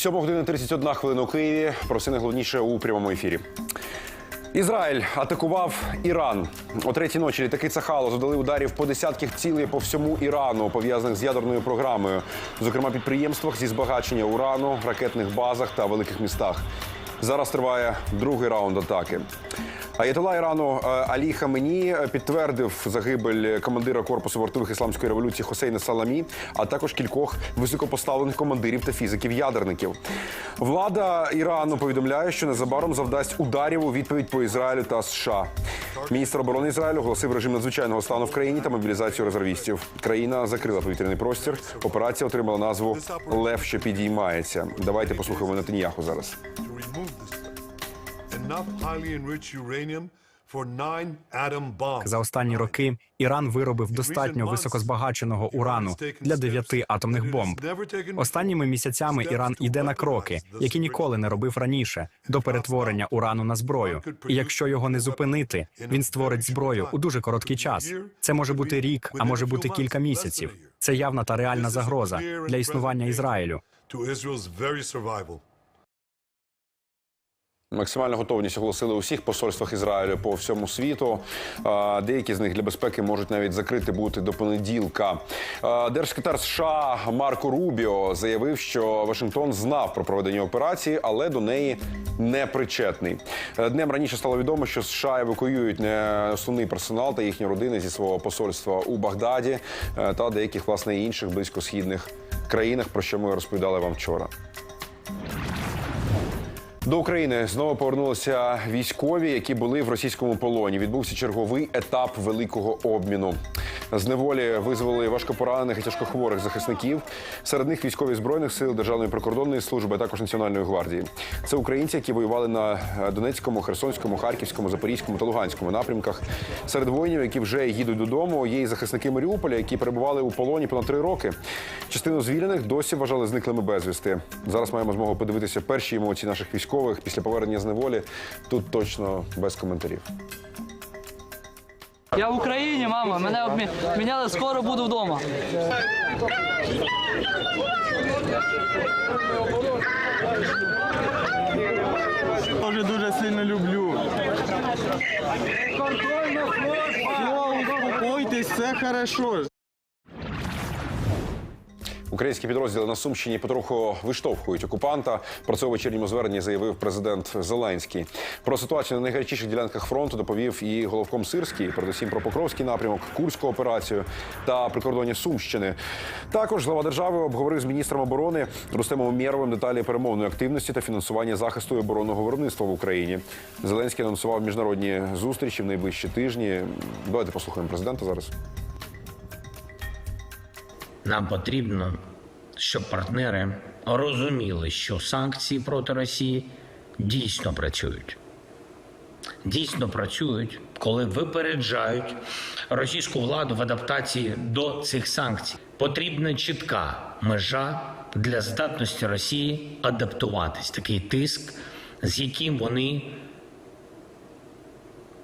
7 година 31 хвилина у Києві. Про все найголовніше у прямому ефірі. Ізраїль атакував Іран о третій ночі. Літаки Цахало задали ударів по десятках цілей по всьому Ірану, пов'язаних з ядерною програмою, зокрема підприємствах зі збагачення урану, ракетних базах та великих містах. Зараз триває другий раунд атаки. Аятола Ірану е, Алі Хамені е, підтвердив загибель командира корпусу вартових ісламської революції Хосейна Саламі, а також кількох високопоставлених командирів та фізиків-ядерників. Влада Ірану повідомляє, що незабаром завдасть ударів у відповідь по Ізраїлю та США. Міністр оборони Ізраїлю оголосив режим надзвичайного стану в країні та мобілізацію резервістів. Країна закрила повітряний простір. Операція отримала назву Лев, що підіймається. Давайте послухаємо Нетаньяху зараз. За останні роки Іран виробив достатньо високозбагаченого урану для дев'яти атомних бомб. Останніми місяцями Іран іде на кроки, які ніколи не робив раніше, до перетворення урану на зброю. І якщо його не зупинити, він створить зброю у дуже короткий час. Це може бути рік, а може бути кілька місяців. Це явна та реальна загроза для існування Ізраїлю. Максимальну готовність оголосили у всіх посольствах Ізраїлю по всьому світу. Деякі з них для безпеки можуть навіть закрити бути до понеділка. Держсекретар США Марко Рубіо заявив, що Вашингтон знав про проведення операції, але до неї не причетний. Е, Днем раніше стало відомо, що США евакуюють не основний персонал та їхні родини зі свого посольства у Багдаді е, та деяких власне інших близькосхідних країнах, про що ми розповідали вам вчора. До України знову повернулися військові, які були в російському полоні. Відбувся черговий етап великого обміну. З неволі визволили важкопоранених і тяжкохворих захисників. Серед них військові збройних сил Державної прикордонної служби, а також Національної гвардії. Це українці, які воювали на е, Донецькому, Херсонському, Харківському, Запорізькому та Луганському напрямках. Серед воїнів, які вже їдуть додому, є і захисники Маріуполя, які перебували у полоні понад три роки. Частину звільнених досі вважали зниклими безвісти. Зараз маємо змогу подивитися перші емоції наших військових після повернення з неволі. Тут точно без коментарів. Я в Україні, мама. Мене обміняли, скоро буду вдома. Дуже дуже сильно люблю. Все, успокойтесь, все хорошо. Українські підрозділи на Сумщині потроху виштовхують окупанта. Про це у вечірньому зверненні заявив президент Зеленський. Про ситуацію на найгарячіших ділянках фронту доповів і головком Сирський, передусім про Покровський напрямок, Курську операцію та прикордонні Сумщини. Також глава держави обговорив з міністром оборони Рустемом Умєровим деталі перемовної активності та фінансування захисту і оборонного виробництва в Україні. Зеленський анонсував міжнародні зустрічі в найближчі тижні. Давайте послухаємо президента зараз. Нам потрібно, щоб партнери розуміли, що санкції проти Росії дійсно працюють. Дійсно працюють, коли випереджають російську владу в адаптації до цих санкцій. Потрібна чітка межа для здатності Росії адаптуватись. Такий тиск, з яким вони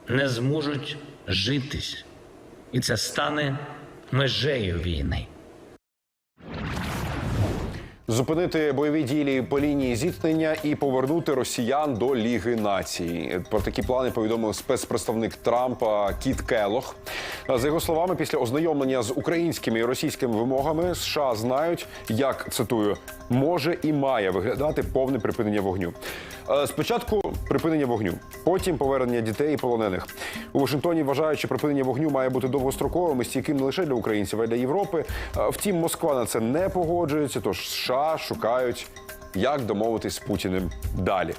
не зможуть житись. І це стане межею війни. Зупинити бойові дії по лінії зіткнення і повернути росіян до Ліги націй. Про такі плани повідомив спецпредставник Трампа Кіт Келох. За його словами, після ознайомлення з українськими і російськими вимогами США знають, як цитую, може і має виглядати повне припинення вогню. Е, Спочатку припинення вогню, потім повернення дітей і полонених. У Вашингтоні вважають, що припинення вогню має бути довгостроковим і стійким не лише для українців, а й для Європи. Е, Втім, Москва на це не погоджується. Тож США шукають, як домовитись з Путіним далі.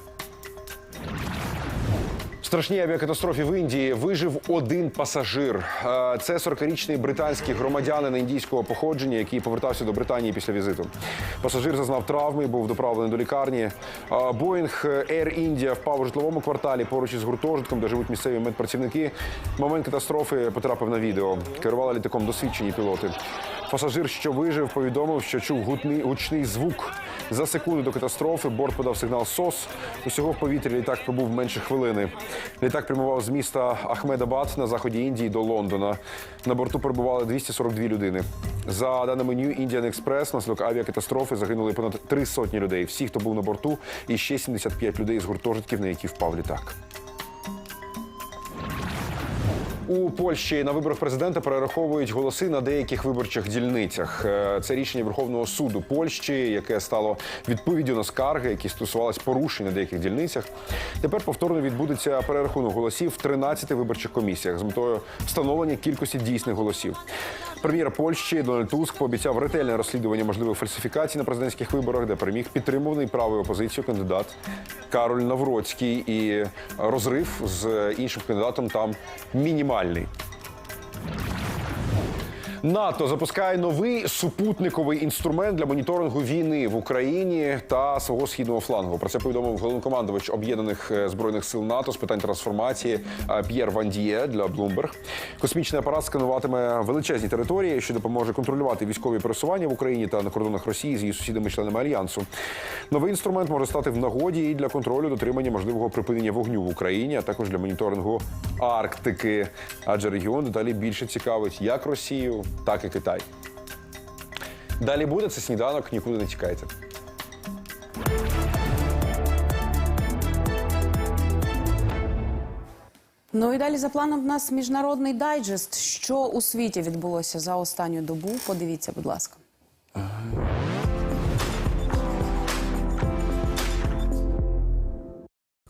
Страшній авіакатастрофі в Індії вижив один пасажир. Це 40-річний британський громадянин індійського походження, який повертався до Британії після візиту. Пасажир зазнав травми, був доправлений до лікарні. Боїнг Air India впав у житловому кварталі поруч із гуртожитком, де живуть місцеві медпрацівники. Момент катастрофи потрапив на відео. Керували літаком досвідчені пілоти. Пасажир, що вижив, повідомив, що чув гучний звук. За секунду до катастрофи борт подав сигнал СОС. Усього в повітрі літак пробув менше хвилини. Літак прямував з міста Ахмедабад на заході Індії до Лондона. На борту перебували 242 людини. За даними New Indian Express, наслідок авіакатастрофи загинули понад три сотні людей. Всі, хто був на борту, і ще 75 людей з гуртожитків, на які впав літак. У Польщі на виборах президента перераховують голоси на деяких виборчих дільницях. Е, Це рішення Верховного суду Польщі, яке стало відповіддю на скарги, які стосувалися порушень на деяких дільницях. Тепер повторно відбудеться перерахунок голосів в 13 виборчих комісіях з метою встановлення кількості дійсних голосів. Прем'єр Польщі Дональд Туск пообіцяв ретельне розслідування можливих фальсифікацій на президентських виборах, де переміг підтримуваний правою опозицією кандидат Кароль Навроцький. І розрив з іншим кандидатом там мінімальний. НАТО запускає новий супутниковий інструмент для моніторингу війни в Україні та свого східного флангу. Про це повідомив головнокомандувач об'єднаних е, збройних сил НАТО з питань трансформації е, П'єр Вандіє для Bloomberg. Космічний апарат скануватиме величезні території, що допоможе контролювати військові пересування в Україні та на кордонах Росії з її сусідами-членами альянсу. Новий інструмент може стати в нагоді і для контролю дотримання можливого припинення вогню в Україні, а також для моніторингу Арктики. Адже регіон дедалі більше цікавить як Росію, так і Китай. Далі буде це сніданок, нікуди не тікайте. Ну і далі за планом в нас міжнародний дайджест. Що у світі відбулося за останню добу? Подивіться, будь ласка.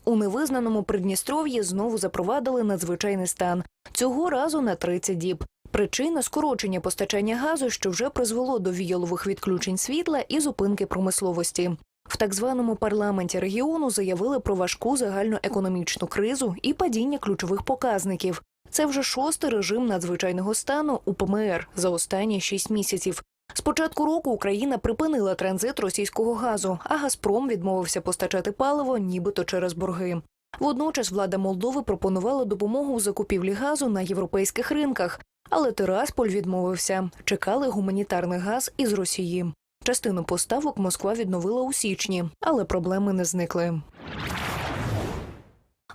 У невизнаному Придністров'ї знову запровадили надзвичайний стан. Цього разу на 30 діб. Причина скорочення постачання газу, що вже призвело до віялових відключень світла і зупинки промисловості. В так званому парламенті регіону заявили про важку загальноекономічну кризу і падіння ключових показників. Це вже шостий режим надзвичайного стану у ПМР за останні шість місяців. З початку року Україна припинила транзит російського газу, а Газпром відмовився постачати паливо, нібито через борги. Водночас влада Молдови пропонувала допомогу у закупівлі газу на європейських ринках, але Тирасполь відмовився. Чекали гуманітарний газ із Росії. Частину поставок Москва відновила у січні, але проблеми не зникли.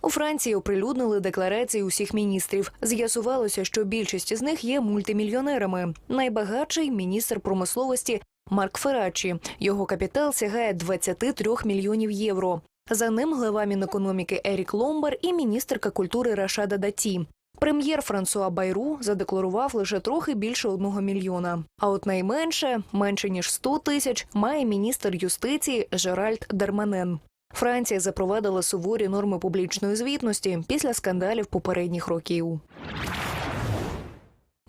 У Франції оприлюднили декларації усіх міністрів. З'ясувалося, що більшість із них є мультимільйонерами. Найбагатший міністр промисловості Марк Феррачі. Його капітал сягає 23 мільйонів євро. За ним глава Мінекономіки Ерік Ломбар і міністерка культури Рашада Даті. Прем'єр Франсуа Байру задекларував лише трохи більше одного мільйона. А от найменше, менше ніж 100 тисяч, має міністр юстиції Жеральд Дерманен. Франція запровадила суворі норми публічної звітності після скандалів попередніх років.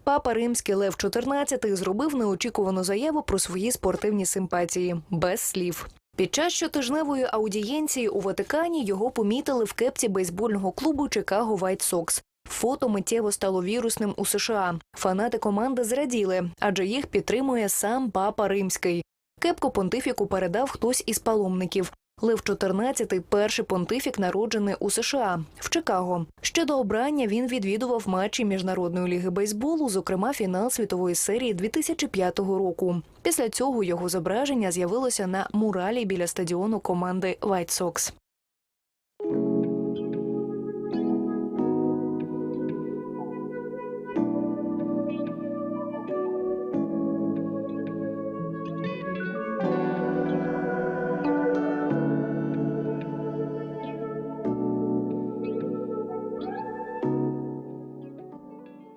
Папа Римський Лев XIV зробив неочікувану заяву про свої спортивні симпатії без слів. Під час щотижневої аудієнції у Ватикані його помітили в кепці бейсбольного клубу Чикаго White Sox. Фото миттєво стало вірусним у США. Фанати команди зраділи, адже їх підтримує сам папа Римський. Кепку понтифіку передав хтось із паломників. Лев XIV – перший понтифік, народжений у США в Чикаго. Ще до обрання він відвідував матчі міжнародної ліги бейсболу, зокрема фінал світової серії 2005 року. Після цього його зображення з'явилося на муралі біля стадіону команди Вайтсокс.